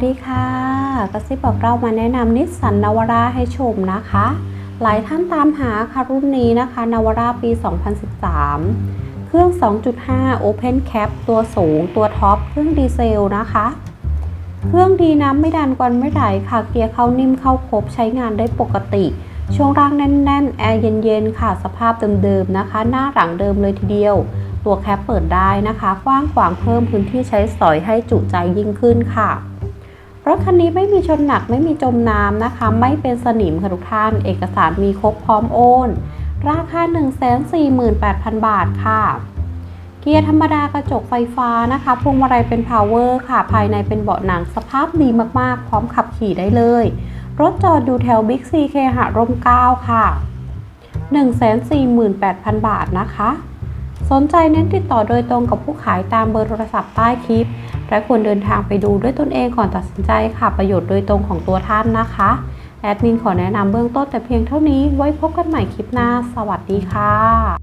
สวัสดีค่ะกระซิบบอกเรามาแนะนำนิสสันนวราให้ชมนะคะ หลายท่านตามหาค่ะรุ่นนี้นะคะนวราปี 2013 เครื่อง 2.5 Open Cap ตัวสูงตัวท็อปเครื่องดีเซลนะคะ เครื่องดีน้ำไม่ดันกวนไม่ไหลค่ะ เกียร์เข้านิ่มเข้าครบใช้งานได้ปกติ ช่วงล่างแน่นๆ แอร์เย็นๆ ค่ะ สภาพเดิมๆนะคะ หน้าหลังเดิมเลยทีเดียว ตัวแคปเปิดได้นะคะ กว้างขวางเพิ่มพื้นที่ใช้สอยให้จุใจยิ่งขึ้นค่ะ รถคันนี้ไม่มีชนหนักไม่มีจมน้ำนะคะ ไม่เป็นสนิมค่ะทุกท่าน เอกสารมีครบพร้อมโอน ราคา 148,000 บาทค่ะ เกียร์ธรรมดากระจกไฟฟ้านะคะพวงมาลัยเป็นพาวเวอร์ค่ะ ภายในเป็นเบาะหนังสภาพดีมากๆ พร้อมขับขี่ได้เลย รถจอดอยู่แถวบิ๊กซีเคหะร่มเก้าค่ะ 148,000 บาทนะคะ สนใจเน้นติดต่อโดยตรงกับผู้ขายตามเบอร์โทรศัพท์ใต้คลิป และควรเดินทางไปดูด้วยตนเองก่อนตัดสินใจค่ะ ประโยชน์โดยตรงของตัวท่านนะคะแอดมินขอแนะนำเบื้องต้นแต่เพียงเท่านี้ไว้พบกันใหม่คลิปหน้า สวัสดีค่ะ